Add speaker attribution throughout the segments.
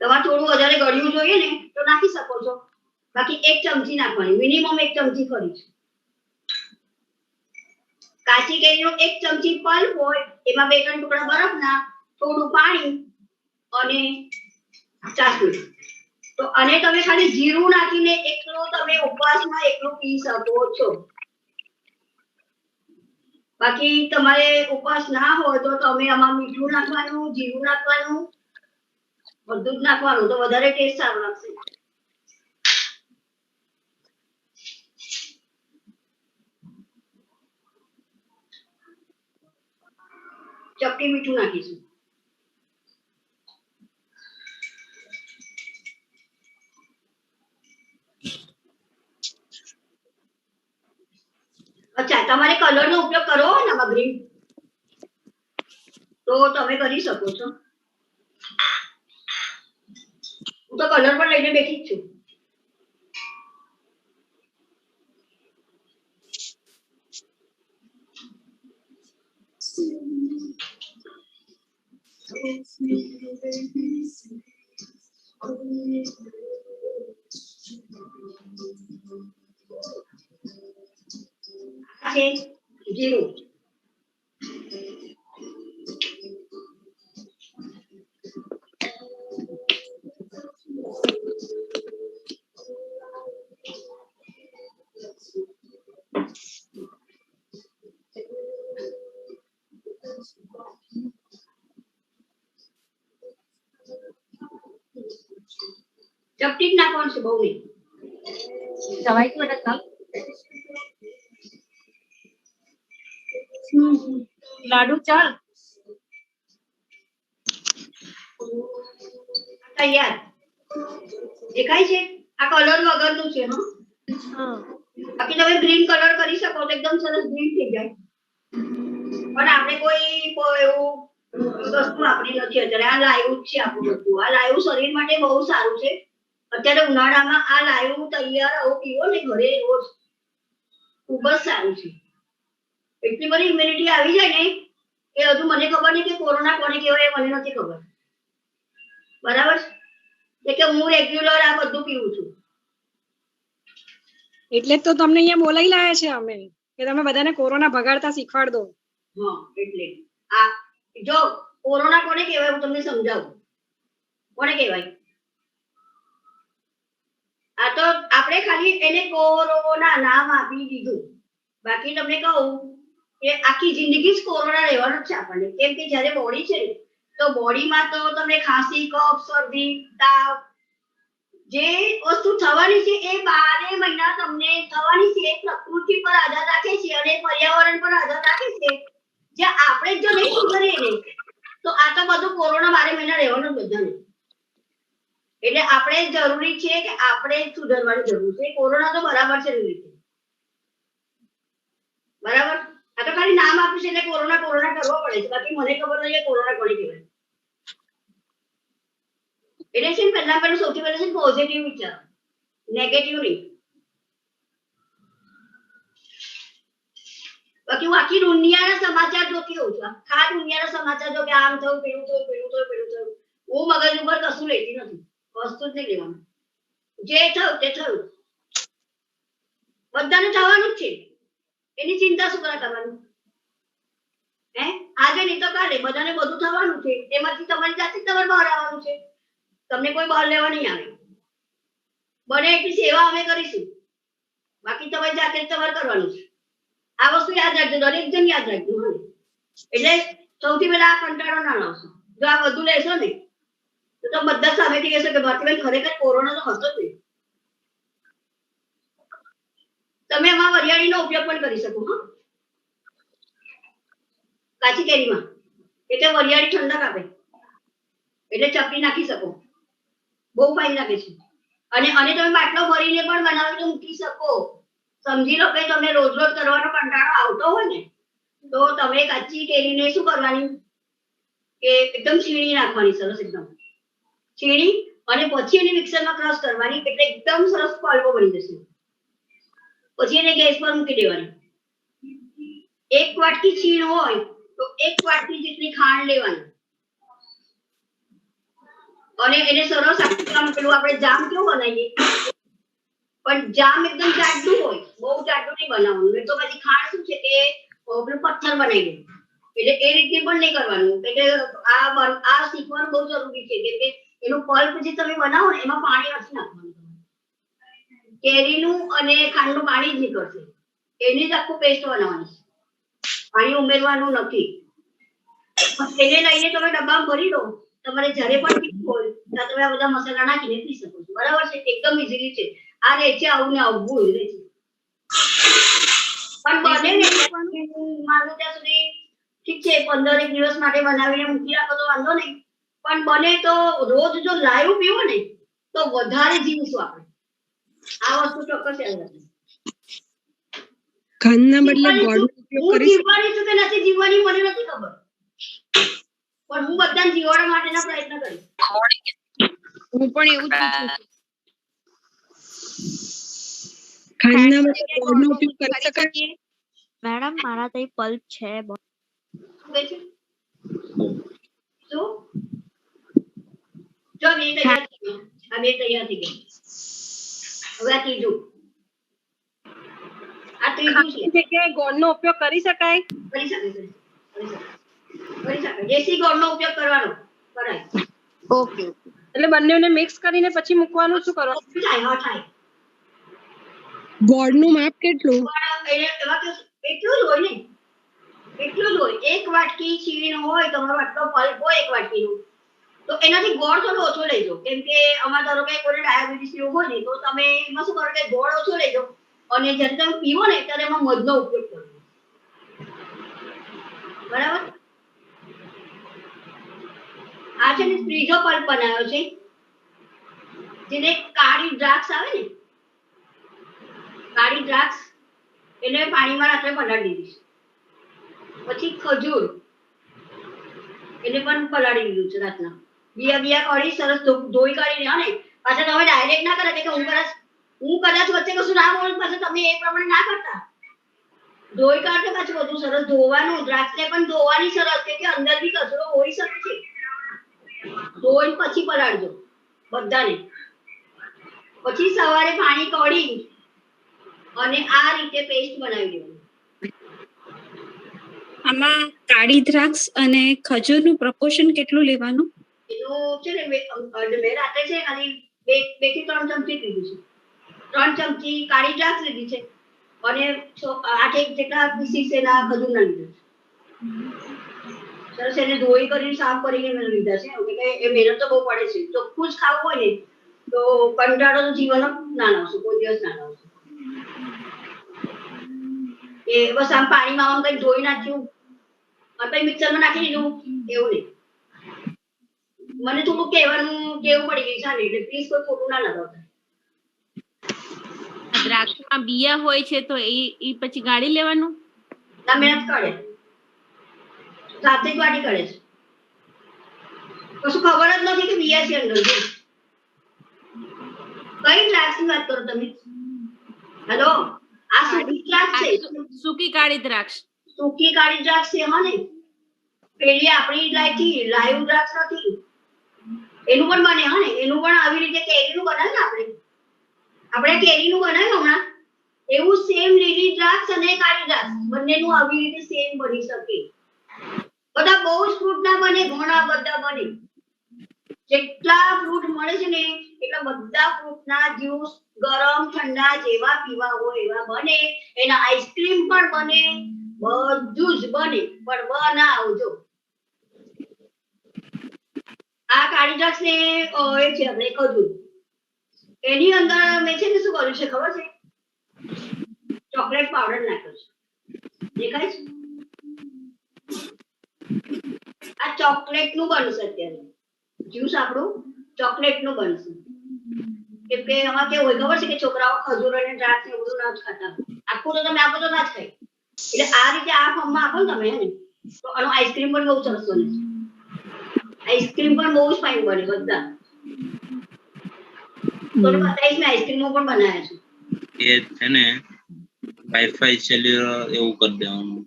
Speaker 1: તમારે થોડું વધારે ગળ્યું જોઈએ ને, તો નાખી શકો છો. બાકી એક ચમચી નાખવાની મિનિમમ એક ચમચી ખરી કાચી કેરીનો એક ચમચી પલ્પ હોય, એમાં બે ત્રણ ટુકડા બરફના, થોડું પાણી અને ચાસણી. તો અને તમે ખાલી જીરું નાખીને એકલો તમે ઉપવાસમાં એકલું પી શકો છો. બાકી તમારે ઉપવાસ ના હોય તો તમે આમાં મીઠું નાખવાનું, જીરું નાખવાનું જ નાખવાનું તો વધારે ટેસ્ટ સારો લાગશે. ચપટી મીઠું નાખીશું. અચ્છા, તમારે કલર નો ઉપયોગ કરવો હોય ને ગ્રીન તો તમે કરી શકો છો. હું તો કલર પણ લઈને બેઠી જ
Speaker 2: લાડુ ચાલ.
Speaker 1: તૈયાર. દેખાય છે? આ કલર વગરનું છે હો. બાકી તમે ગ્રીન કલર કરી શકો તો એકદમ સરસ ગ્રીન થઈ જાય. પણ આપણે કોઈ એવું વસ્તુ આપણી નથી. અત્યારે આ લાઈવ જ છે આપણું બધું. આ લાઈવ શરીર માટે બહુ સારું છે. અત્યારે ઉનાળામાં આ લાઈવ તૈયાર આવો પીવો ને ઘરે રોજ. ખૂબ જ સારું છે. એટલી બધી ઇમ્યુનિટી આવી જાય ને એ હજુ મને ખબર નહીં કે કોરોના કોને કહેવાય એ મને નથી ખબર. બરાબર છે? કે હું રેગ્યુલર આ બધું પીવું છું.
Speaker 3: એટલે તો તમને અહીંયા બોલાવી લાયા છે અમે કે તમે બધાને કોરોના ભગાડતા શીખવાડ. દો
Speaker 1: હા એટલે. આ જો કોરોના કોને કહેવાય હું તમને સમજાવું. કોને કહેવાય? આ તો આપણે ખાલી એને કોરોના નામ આપી દીધું. બાકી તમને કહું કે આખી જિંદગી જ કોરોના રહેવાનો છે આપણને. કેમ કે જ્યારે બોડી છે ને, તો બોડીમાં તો તમને ખાંસી, કફ, શરદી, તાવ, જે વસ્તુ થવાની છે એ બારે મહિના તમને થવાની છે, એ પ્રકૃતિ પર આધાર રાખે છે અને પર્યાવરણ પર આધાર રાખે છે. જે આપણે જ નહીં સુધરીએ ને, તો આ તો બધું કોરોના બારે મહિના રહેવાનું બધાને. એટલે આપણે જરૂરી છે કે આપણે સુધરવાની જરૂર છે. કોરોના તો બરાબર છે બરાબર? આ તો ખાલી નામ આપ્યું છે એટલે કોરોના કોરોના કરવો પડે છે. બાકી મને ખબર નહીં કોરોના કોને કહેવાય એટલે છે પહેલા પહેલું સૌથી પહેલા છે પોઝિટિવ વિચાર. નેગેટિવ નહીં બાકી હું આખી દુનિયાના સમાચાર જોતી હોઉં છું. આખા દુનિયાના સમાચાર જો કે આમ થયું, પેલું થયું પેલું થયું પેલું થયું. હું મગજ ઉપર કશું લેતી નથી. વસ્તુ જ નહીં લેવાનું. જે થયું તે થયું. બધાને થવાનું જ છે. એની ચિંતા શું કરે કરવાની હે? આજે નહીં તો કાલે બધાને બધું થવાનું છે. એમાંથી તમારી જાતે તમારે બહાર આવવાનું છે. તમને કોઈ બહાર લેવા નહીં આવે. બને એટલી સેવા અમે કરીશું. બાકી તમારી જાતે તમારે કરવાનું છે. આ વસ્તુ યાદ રાખજો દરેક જણ યાદ રાખજો એટલે સૌથી પહેલા આ કંટાળો ના લાવશો. જો આ બધું લેશો ને, તો બધા સામેથી કહેશો કે ભારતીબેન ખરેખર કોરોના તો હતો જ નહીં. તમે એમાં વરિયાળીનો ઉપયોગ પણ કરી શકો, હા. કાચી કેરીમાં. એટલે વરિયાળી ઠંડક આપે. એટલે ચપટી નાખી શકો. બહુ ફાઈન લાગે છે. અને અને તમે બાટલો ભરીને પણ બનાવીને મૂકી શકો. સમજી લો કે તમને રોજ રોજ કરવાનો કંટાળો આવતો હોય ને, તો તમે કાચી કેરીને શું કરવાની? કે એકદમ છીણી નાખવાની, સરસ એકદમ. છીણી અને પછી એને મિક્સરમાં ક્રશ કરવાની, એટલે એકદમ સરસ પલવો બની જશે. પછી એને ગેસ પર મૂકી દેવાની. એક વાટકી છીણ હોય તો એક વાટકી જેટલી ખાંડ લેવાની. અને એને સરસ આમ પેલું આપણે જામ કેવું બનાવીએ? પણ જામ એકદમ જાડું હોય, બહુ જાડું નહીં બનાવવાનું. તો પછી ખાંડ શું છે કે પથ્થર બનાવી દે. એટલે એ રીતે પણ નહીં કરવાનું. એટલે આ આ શીખવાનું બહુ જરૂરી છે. કેમ કે એનું પલ્પ જે તમે બનાવો ને, એમાં પાણી નથી નાખવાનું. કેરીનું અને ખાંડનું પાણી જ નીકળશે. એની જ આખું પેસ્ટ બનાવવાની પાણી ઉમેરવાનું નથી. એને લઈને તમે ડબ્બામાં ભરી દો. તમારે જ્યારે પણ પીવું હોય, ત્યાં તમે આ બધા મસાલા નાખીને પી શકો છો. બરાબર છે? એકદમ ઇઝીલી છે આ રહે છે આવું ને આવું રહે છે પણ બને ને. માનું ત્યાં સુધી ઠીક છે, પંદર એક દિવસ માટે બનાવીને મૂકી રાખો તો વાંધો નહીં. પણ બને તો રોજ જો લાઈવ પીવો ને, તો વધારે જીવશું આપણે. આ વસ્તુ ચોક્કસ યાદ રાખજો
Speaker 3: ખાંડના બદલે
Speaker 1: જીવવાની
Speaker 3: ઉપયોગ કરી
Speaker 1: જીવવાની છું કે નથી જીવવાની મને નથી ખબર. પણ હું બધાને જીવાડવા માટેના પ્રયત્ન કરીશ.
Speaker 3: હું પણ એવું જ ખાનના છું. ગોડ નો ઉપયોગ કરી શકાય?
Speaker 4: મેડમ મારા તઈ પલ્પ છે
Speaker 1: જો બે તૈયાર થઈ ગઈ. આ બે તૈયાર થઈ ગઈ. હવે આ ત્રીજું. આ ત્રીજું છે.
Speaker 3: જગ્યાએ ગોળનો ઉપયોગ કરી શકાય?
Speaker 1: કરી શકે કરી શકે દેશી ગોળનો ઉપયોગ કરવાનો. કરાય.
Speaker 4: ઓકે
Speaker 3: એટલે બંનેને મિક્સ કરીને પછી મૂકવાનું શું કરવાનું
Speaker 1: થાય? હા થાય.
Speaker 3: ગોળનું માપ કેટલું?
Speaker 1: એટલું જ હોય ને. એટલું જ હોય. એક વાટકી છીણ હોય તમારો આટલો પલ્પ હોય એક વાટકીનું. તો એનાથી ગોળ થોડો ઓછો લેજો કેમ કે અમારે ધારો કે કોઈ ડાયાબિટીસ એવું હોય ને તો તમે એમાં શું કરો કે ગોળ ઓછો લેજો અને જ્યારે તમે પીવો ને, ત્યારે એમાં મધનો ઉપયોગ કરજો બરાબર? આ છે ને ત્રીજો પલ્પ બનાવ્યો છે, જેને કાળી દ્રાક્ષ આવે ને. કાળી દ્રાક્ષ, એને પાણીમાં રાત્રે પલાળી દીધી પછી ખજૂર, એને પણ પલાળી દીધું છે રાતના. બિયા બિયા કાઢી સરસ ધોઈ કાઢીને હા પાછા તમે ડાયરેક્ટ ના કરે કે હું કદાચ હું કદાચ વચ્ચે કશું ના બોલું, પાછા તમે એ પ્રમાણે ના કરતા. ધોઈ કાઢો પાછું બધું સરસ ધોવાનું, દ્રાક્ષને પણ ધોવાની સરસ કે અંદર બી કચરો હોઈ શકે છે. ધોઈ પછી પલાળજો, બધાને. પછી સવારે પાણી કાઢી અને આ રીતે પેસ્ટ બનાવી દેવાનું.
Speaker 5: આમાં કાળી દ્રાક્ષ અને ખજૂરનું પ્રપોર્શન કેટલું લેવાનું?
Speaker 1: એનું છે ને મેં રાત્રે છે ખાલી બે બેથી ત્રણ ચમચી લીધી છે. ત્રણ ચમચી કાળી દ્રાક્ષ લીધી છે અને આઠ એક જેટલા પીસીસ એના ખજૂરના લીધા છે. સરસ એને ધોઈ કરીને, સાફ કરીને મેં લીધા છે. એટલે એ મહેનત તો બહુ પડે છે. તો ખુશ ખાવું હોય ને, તો કંટાળો તો જીવન ના લાવશો, કોઈ દિવસ ના લાવશો. એ બસ આમ પાણીમાં આમ કઈ ધોઈ નાખ્યું અને પછી મિક્સરમાં નાખી દીધું, એવું નહીં. મને થોડું કહેવાનું કેવું પડી ગયું છે એટલે પ્લીઝ કોઈ ખોટું ના લગાવતા.
Speaker 6: દ્રાક્ષમાં બિયા હોય છે તો એ એ પછી ગાળી લેવાનું?
Speaker 1: ના મહેનત કરે સાથે જ વાટી કરે છે. કશું ખબર જ નથી કે બિયા છે અંદર. કઈ દ્રાક્ષની વાત કરો તમે? હેલો આ સુકી દ્રાક્ષ છે.
Speaker 6: સુકી કાળી દ્રાક્ષ.
Speaker 1: સુકી કાળી દ્રાક્ષ છે હા ને. પેલી આપણી લાઈથી લાઈવ દ્રાક્ષ નથી. એનું પણ બને, હા ને? એનું પણ આવી રીતે કેરીનું બનાવે ને આપણે. આપણે કેરીનું બનાવ્યું હમણાં. એવું સેમ લીલી દ્રાક્ષ અને કાળી દ્રાક્ષ. બંનેનું આવી રીતે સેમ બની શકે. બધા બહુ જ ફ્રૂટ ના બને, ઘણા બધા બને. જેટલા ફ્રૂટ મળે છે ને, એટલા બધા ફ્રૂટ ના જ્યુસ ગરમ, ઠંડા જેવા પીવા હોય એવા બને. એના આઈસ્ક્રીમ પણ બને. બધું જ બને. પણ બનાવજો આ કાળી દ્રાક્ષ ને એ છે, આપણે ખજૂર એની અંદર મેં છે ને શું કર્યું છે ખબર છે? ચોકલેટ પાવડર નાખ્યો છે. દેખાય છે? આ ચોકલેટનું બનશે અત્યારે. જ્યુસ આપણું ચોકલેટનું બનશે. કેમ કે આમાં કેવું હોય ખબર છે કે છોકરાઓ ખજૂર અને દ્રાક્ષ ને બધું ના જ ખાતા આખું તો તમે આપો તો ના જ ખાય. એટલે આ રીતે આ ફોર્મમાં આપો ને તમે તો આનો આઈસ્ક્રીમ પણ બહુ સરસ બને आइसक्रीम पर बहुत फाइन बने बदा तो
Speaker 7: ने बताया इसमें आइसक्रीम ऊपर बनाया है? ये है ना
Speaker 6: वाईफाई चले रहा ये वो
Speaker 1: कर दे
Speaker 4: हम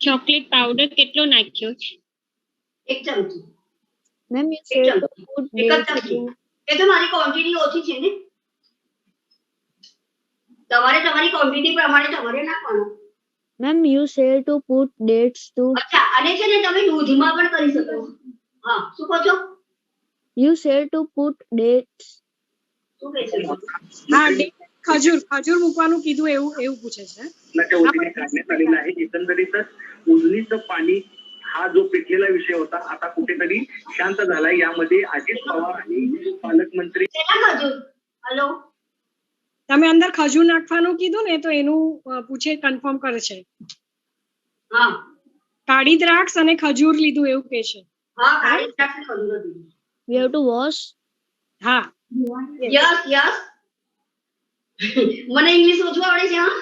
Speaker 4: चॉकलेट
Speaker 1: पाउडर
Speaker 4: कितना नाख्यो
Speaker 1: एक
Speaker 4: चमची
Speaker 1: ma'am you
Speaker 4: said
Speaker 1: the
Speaker 4: food
Speaker 1: એ તમારી ક્વોન્ટિટી ઓછી છે ને. તમારે તમારી ક્વોન્ટિટી પ્રમાણે તમારે નાખવાનું.
Speaker 4: Ma'am you said to put dates too
Speaker 1: અચ્છા અને છે ને તમે દૂધમાં પણ કરી શકો હા શું કહો છો?
Speaker 4: You said to put dates
Speaker 3: હા ખજૂર ખજૂર મૂકવાનું કીધું એવું એવું પૂછે છે.
Speaker 8: મેં તો ઉદની કાઢને કરી નાખી એકંદરીત ઉદની તો પાણી हा जो पेटलेला विषय होता आता कुठेतरी शांत झालाय यामध्ये अजित पवार आणि पालकमंत्री
Speaker 1: શેના ખજૂર હલો
Speaker 3: તમે અંદર ખજૂર નાખવાનું કીધું ને તો એનું અ, પૂછે કન્ફર્મ કરે છે
Speaker 1: હા
Speaker 3: કાળી દ્રાક્ષ અને ખજૂર લીધું એવું કે છે
Speaker 1: હા કાળી દ્રાક્ષ ખજૂર હતી
Speaker 4: we have to wash
Speaker 3: હા
Speaker 1: યસ યસ મને ઇંગ્લિશ ઓછું આવડે છે હા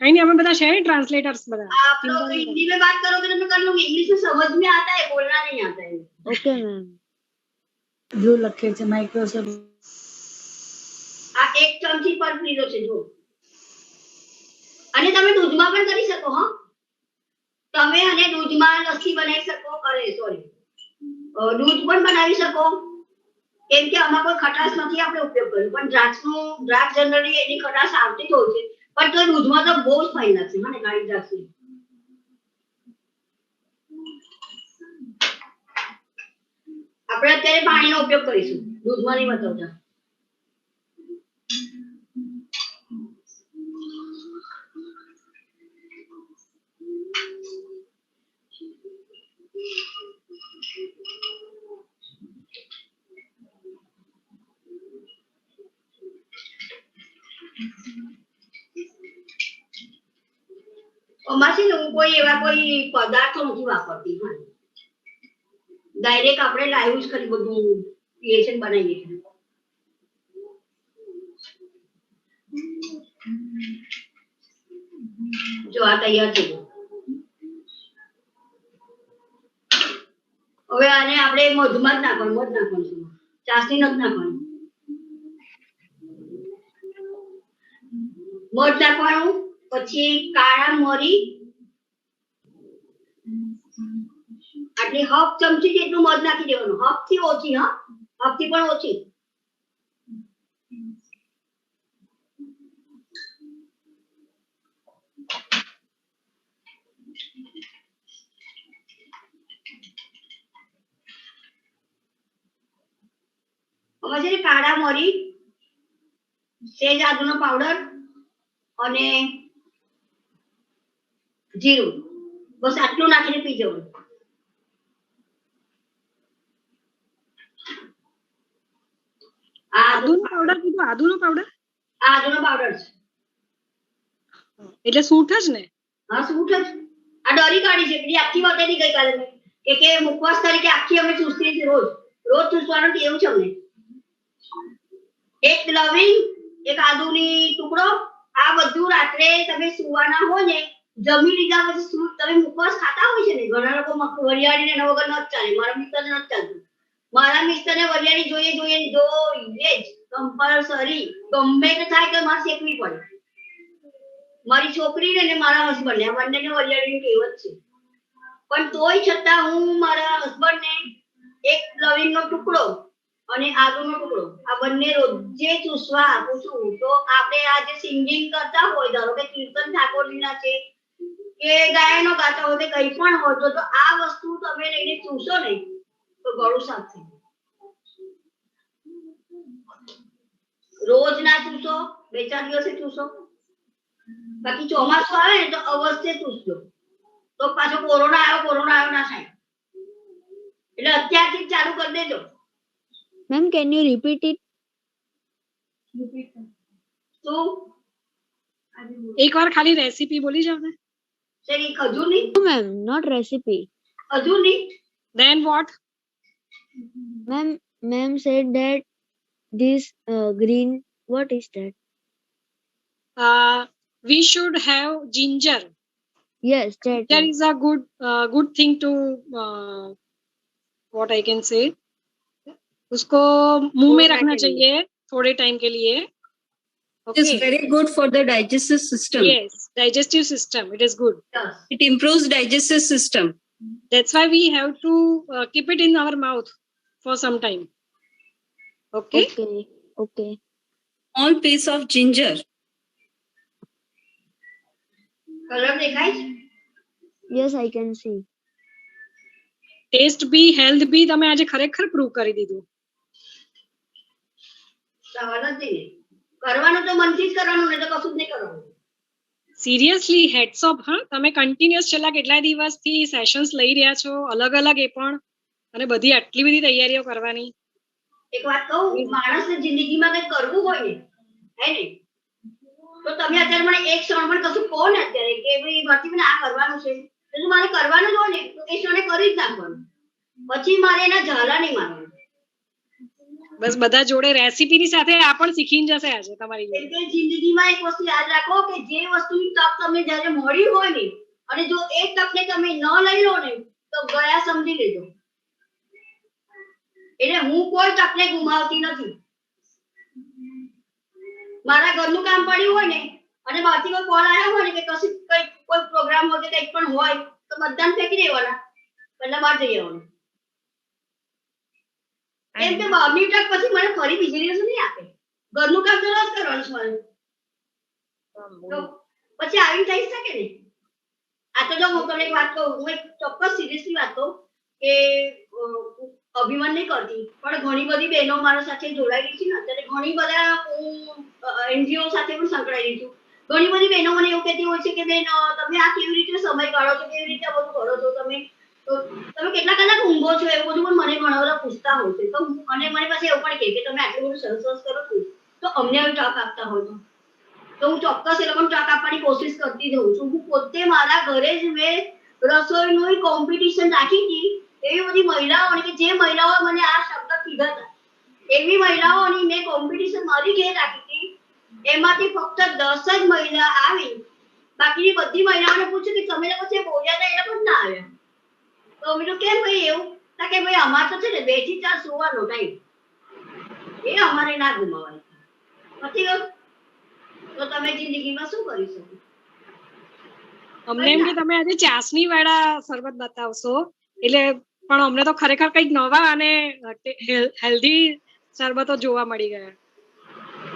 Speaker 3: कहीं नहीं हमें बता शहर ट्रांसलेटर्स बता
Speaker 1: आप लोग हिंदी में बात करोगे तो मैं कर लूंगी इंग्लिश में समझ में आता है बोलना नहीं आता है
Speaker 4: okay ma'am
Speaker 2: જો લખે છે માઇક્રોસોફ્ટ
Speaker 1: આ એક ચમચી પર લીધો છે જો અને તમે દૂધમાં પણ કરી શકો હા તમે અને દૂધમાં લસ્સી બનાવી શકો અરે સોરી દૂધ પણ બનાવી શકો કેમ કે આમાં કોઈ ખટાશ નથી આપણે ઉપયોગ કર્યો પણ દ્રાક્ષનું દ્રાક્ષ જનરલી એની ખટાશ આવતી જ હોય છે પણ તો દૂધમાં તો બહુ જ ફાયદા છે, મને કાળી દ્રાક્ષની આપણે અત્યારે પાણીનો ઉપયોગ કરીશું. દૂધમાં નહીં બતાવતા. હું કોઈ એવા કોઈ પદાર્થો નથી વાપરતી, હા. ડાયરેક્ટ આપણે લાઈવ જ કરી બધું ક્રિએશન બનાવીએ છીએ. જો આ તૈયાર છે હવે આને આપણે મધમાં જ નાખવાનું, મધ નાખવાનું. ચાસણી નથી નાખવાનું. મધ નાખવાનું. પછી કાળા મરી. આટલી હાફ ચમચી જેટલું મધ નાખી દેવાનું. હાફથી ઓછી, હા? હાફથી પણ ઓછી. હવે છે કાળા મરી સેજ આદુનો પાવડર અને જીરું બસ આટલું નાખીને પી આદુ
Speaker 3: આદુનો પાવડર કીધું આદુનો પાવડર
Speaker 1: આદુનો પાવડર છે.
Speaker 3: એટલે સૂંઠ જ ને?
Speaker 1: હા શું જ. આ ડરી કાઢી છે પેલી આખી વાત હતી ગઈકાલે. કે કે મુખવાસ તરીકે આખી અમે ચૂસતી છે રોજ. રોજ ચૂસવાનું ટેવ છે અમને? એક લવિંગ એક આદુની ટુકડો. આ બધું રાત્રે તમે સુવાના હો ને જમી લીધા પછી સૂટ તમે મુખવાસ ખાતા હોય છે ને, ઘણા લોકો વરિયાળી ને વગર ન ચાલે. મારા મિસ્ટરને ન ચાલતું. મારા મિસ્ટરને વરિયાળી જોઈએ જોઈએ જોઈએ જ કમ્પલસરી ગમે તે થાય તો મારે શેકવી પડે. મારી છોકરીને ને મારા હસબન્ડને આ બંનેને વરિયાળીની કહેવત છે. પણ તોય છતાં હું મારા હસબન્ડને એક લવિંગનો ટુકડો અને આદુનો ટુકડો, આ બંને રોજે ચૂસવા આપું છું. તો આપણે આ જે સિંગિંગ કરતા હોય, ધારો કે કીર્તન ઠાકોરજીના છે કે ગાયનો ગાતા હોય કે કંઈ પણ હોય તો આ વસ્તુ તમે લઈને ચૂસો નહીં. તો ગળું સાફ થઈ જાય રોજ ના ચૂસો બે ચાર દિવસે ચૂસો. બાકી ચોમાસું આવે ને તો અવશ્ય ચૂસજો. તો પાછો કોરોના આવ્યો કોરોના આવ્યો ના થાય. એટલે અત્યારથી ચાલુ કરી દેજો.
Speaker 4: Ma'am can you repeat તો
Speaker 1: શું?
Speaker 3: એકવાર ખાલી રેસીપી બોલી જાવ ને.
Speaker 1: तेरी
Speaker 4: खजूनी ma'am not recipe
Speaker 3: then what
Speaker 4: ma'am ma'am said that this green what is that
Speaker 3: we should have ginger
Speaker 4: yes that
Speaker 3: is a good good thing too what I can say उसको मुँह में रखना
Speaker 4: चाहिए
Speaker 3: थोड़े टाइम के लिए।
Speaker 5: It is
Speaker 3: Okay.
Speaker 5: very good for the digestive system.
Speaker 3: Yes, digestive system. It is good.
Speaker 1: Yes.
Speaker 5: It improves digestive system.
Speaker 3: That's why we have to uh, keep it in our mouth for some time. Okay.
Speaker 4: Okay. Okay.
Speaker 5: Small piece of ginger.
Speaker 1: Colour દેખાય છે
Speaker 4: Yes, I can see.
Speaker 3: Taste B health બી તમે આજે ખરેખર prove કરી દીધું
Speaker 1: સવાલ જ નહીં ને. કરવાનું તો મનથી જ કરવાનું ને તો કશું જ નહીં કરવાનું.
Speaker 3: સિરિયસલી હેડ્સ ઓફ હા? તમે કન્ટિન્યુઅસ છેલ્લા કેટલા દિવસથી સેશન્સ લઈ રહ્યા છો અલગ અલગ એ પણ અને બધી આટલી બધી તૈયારીઓ કરવાની.
Speaker 1: એક વાત કહું માણસને જિંદગીમાં કંઈક કરવું હોય ને હે ને? તો તમે અત્યારે મને એક ક્ષણ પણ કશું કહો ને અત્યારે કે ભાઈ મારથી મને આ કરવાનું છે. તો મારે કરવાનું જ હોય ને તો એ ક્ષણે કરી જ નાખવાનું. પછી મારે એના ઝાલા નહીં મારવાનું.
Speaker 3: બસ બધા જોડે રેસીપીની સાથે આ પણ શીખીને જશે આજે તમારી
Speaker 1: જિંદગીમાં એક વસ્તુ યાદ રાખો કે જે વસ્તુની તક તમને જ્યારે મળી હોય ને, અને જો એ તકને તમે ન લઈ લો ને, તો ગયા સમજી લેજો. એટલે હું કોઈ તકને ગુમાવતી નથી. મારા ઘરનું કામ પડ્યું હોય ને, અને બહારથી કોઈ કોલ આવ્યો હોય ને કે કશું કઈ, કોઈ પ્રોગ્રામ હોય કે કંઈક પણ હોય, તો બધાને ફેંકી દેવાના. પહેલા બહાર જઈ આવવાનું. કેમ કે બહારની તક પછી મને ફરી બીજી દિવસ નહીં આપે. ઘરનું કામ તો જ કરવાનું છે પછી આવીને થઈ શકે ને આ તો જો હું તમને એક વાત કહું, હું એક ચોક્કસ સિરિયસલી વાત કહું કે અભિમાન નહીં કરતી, પણ ઘણી બધી બહેનો મારા સાથે જોડાયેલી છે ને, અત્યારે ઘણી બધા હું એનજીઓ સાથે પણ સંકળાયેલી છું. ઘણી બધી બહેનો મને એવું કહેતી હોય છે કે બેન તમે આ કેવી રીતે સમય કાઢો છો, કેવી રીતે બધું કરો છો તમે? તમે કેટલા કલાક ઊંઘો છો? એવું બધું પણ મને ઘણા બધા પૂછતા હોય છે. તો અને મને પાસે એવું પણ કહે કે તમે આટલું બધું સરસ સરસ કરો છો. તો અમને આવી તક આપતા હોય તો. તો હું ચોક્કસ એ લોકોને તક આપવાની કોશિશ કરતી જ હોઉં છું. હું પોતે મારા ઘરે જ મેં રસોઈનું કોમ્પિટિશન રાખી હતી. એવી બધી મહિલાઓની કે જે મહિલાઓ મને આ શબ્દ કીધા હતા. એવી મહિલાઓની મેં કોમ્પિટિશન મારી ઘેર રાખી હતી. એમાંથી ફક્ત દસ જ મહિલા આવી. બાકીની બધી મહિલાઓને પૂછ્યું કે તમે લોકો જે બોલ્યા હતા એ લોકો ના આવ્યા. તો મેં કેમ ભાઈ એવું? કે ભાઈ અમારે તો છે ને બેથી ચાર સુવાનો ટાઈમ એ અમારે ના ગુમાવાય. પછી તો તમે જિંદગીમાં શું કરી શકો?
Speaker 3: અમને એમ કે તમે આજે ચાસણી વાળા શરબત બતાવશો. એટલે પણ અમને તો ખરેખર કંઈક નવા અને હેલ્ધી શરબતો જોવા મળી ગયા.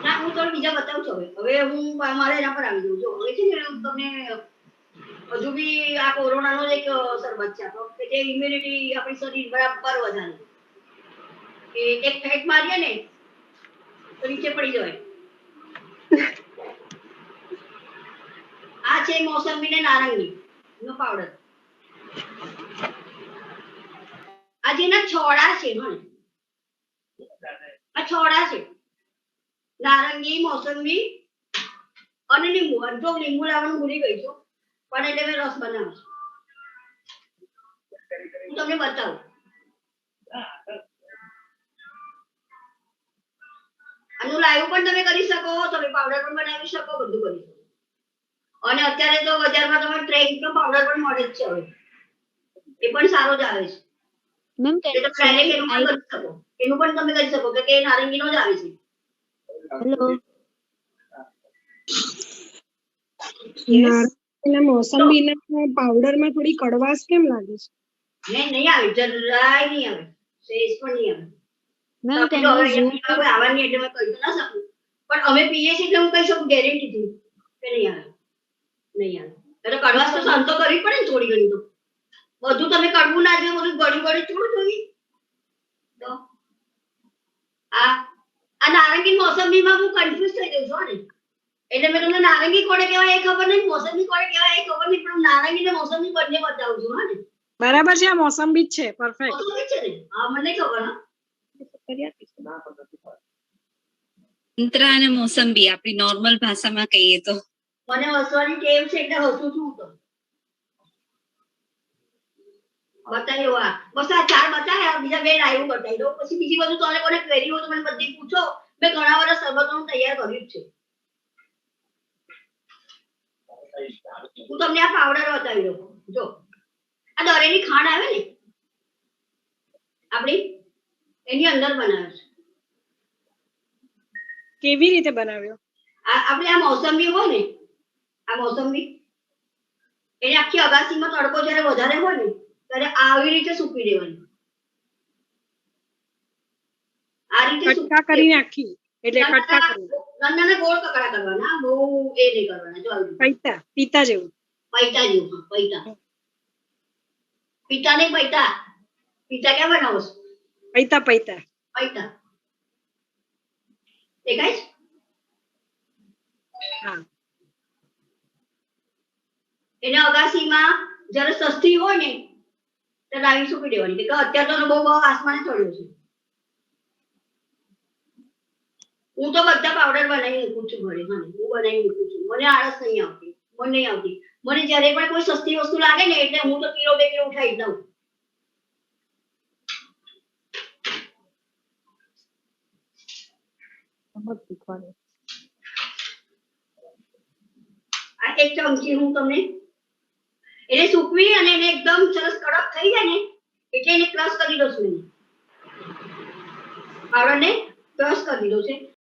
Speaker 1: ના હું તો બીજા બતાવું છું હવે. હવે હું મારે એના પર આવી જઉં જો હવે છે ને તમને હજુ બી આ કોરોનાનો જ એક અસર છે કે જે ઇમ્યુનિટી આપણી શરીર બરાબર વધારે. કે એક ફેટ મારીએ ને, તો નીચે પડી જવાય. આ છે મોસંબી ને નારંગી, નો પાવડર આ જેના છોડા છે હણ આ છોડા છે. નારંગી, મોસંબી અને લીંબુ. અડધો લીંબુ લાવવાનું ભૂલી ગઈ છું પણ એટલે મેં રસ બનાવું હું તમને બતાવું. આનું લાઈવ પણ તમે કરી શકો તમે પાવડર પણ બનાવી શકો બધું કરી શકો. અને અત્યારે તો બજારમાં તમે ટ્રેક નો પાવડર પણ મળે જ છે હવે. એ પણ સારો જ આવે છે.
Speaker 4: મેમ
Speaker 1: કે
Speaker 4: can
Speaker 1: તો
Speaker 4: you
Speaker 1: એનું પણ કરી શકો. એનું પણ તમે કરી શકો કે કે નારંગીનો જ આવે છે.
Speaker 4: Hello?
Speaker 3: અને મોસંબીના પાવડરમાં થોડી કડવાશ કેમ લાગે છે?
Speaker 1: નહીં નહીં આવે જરાય નહીં આવે સેજ પણ નહીં આવે. હવે આવવાની એટલે મેં કહી ના શકું પણ અમે પીએ છીએ એટલે હું કહી શકું ગેરંટીથી કે નહીં આવે. નહીં આવે. એટલે કડવાશ તો સહન કરવી પડે ને થોડી ઘણી તો. બધું તમે કડવું ના જોઈએ બધું ગળ્યું ગળ્યું થોડું જોઈએ તો આ આ નારંગી મોસંબીમાં હું કન્ફ્યુઝ થઈ ગઈ છું ને. એટલે મેં તમને નારંગી કોને કહેવાય એ ખબર નહીં મોસંબી કોને કહેવાય એ ખબર નહીં પણ નારંગી ને મોસંબી બંને બતાવું છું હા ને?
Speaker 3: બરાબર છે આ મોસંબી જ છે પરફેક્ટ
Speaker 1: મોસંબી છે ને? હા મને ખબર હા.
Speaker 5: સંતરા અને મોસંબી આપણી નોર્મલ ભાષામાં કહીએ તો.
Speaker 1: મને હસવાની ટેવ છે એટલે હસું છું તો. બતાવ્યો આ બસ આ ચાર બતાવ્યા બીજા બે લાઈવ બતાવી દો. પછી બીજી બધું તમે કોને ક્વેરી હોય તો મને બધી પૂછો. મેં ઘણા બધા સરબતોનું તૈયાર કર્યું જ છે. હું તમને આ પાવડર બતાવી દઉં. જો. આ દરેલી ખાંડ આવે ને. આપણી એની અંદર બનાવે છે.
Speaker 3: કેવી રીતે બનાવ્યો?
Speaker 1: આપણે આ મોસંબી હોય ને આ મોસંબી એને આખી અગાસીમાં તડકો જ્યારે વધારે હોય ને ત્યારે આવી રીતે સૂકવી દેવાની. આ રીતે
Speaker 3: કટકા કરીને આખી એટલે કટકા કરીને.
Speaker 1: નાના ગોળ કકડા કરવાના બહુ એ નહીં કરવાના જો
Speaker 3: પૈતા પિતા જેવું.
Speaker 1: પૈતા જેવું હા પૈતા. પિતા નહીં પૈતા. પિતા ક્યાં બનાવો છો?
Speaker 3: પૈતા પૈતા.
Speaker 1: પૈતા. દેખાય છે?
Speaker 3: હા.
Speaker 1: એને અગાસીમાં જ્યારે સસ્તી હોય ને ત્યારે આવી સૂકી દેવાની કે અત્યારે તો બહુ બહુ આસમાને ચડ્યો છે. હું તો બધા પાવડર બનાવી મૂકું છું ઘરે હા હું બનાવી મૂકું છું. મને આળસ નહીં આવતી મને નહીં આવતી. મને જ્યારે પણ કોઈ સસ્તી વસ્તુ લાગે ને એટલે હું તો કિલો બે કિલો ઉઠાવી દઉં આ એક ચમચી હું તમને એને સૂકવી અને એને એકદમ સરસ કડક થઈ જાય ને એટલે એને ક્રશ કરી દઉં છું. પાવડર ને ક્રશ કરી દઉં છે.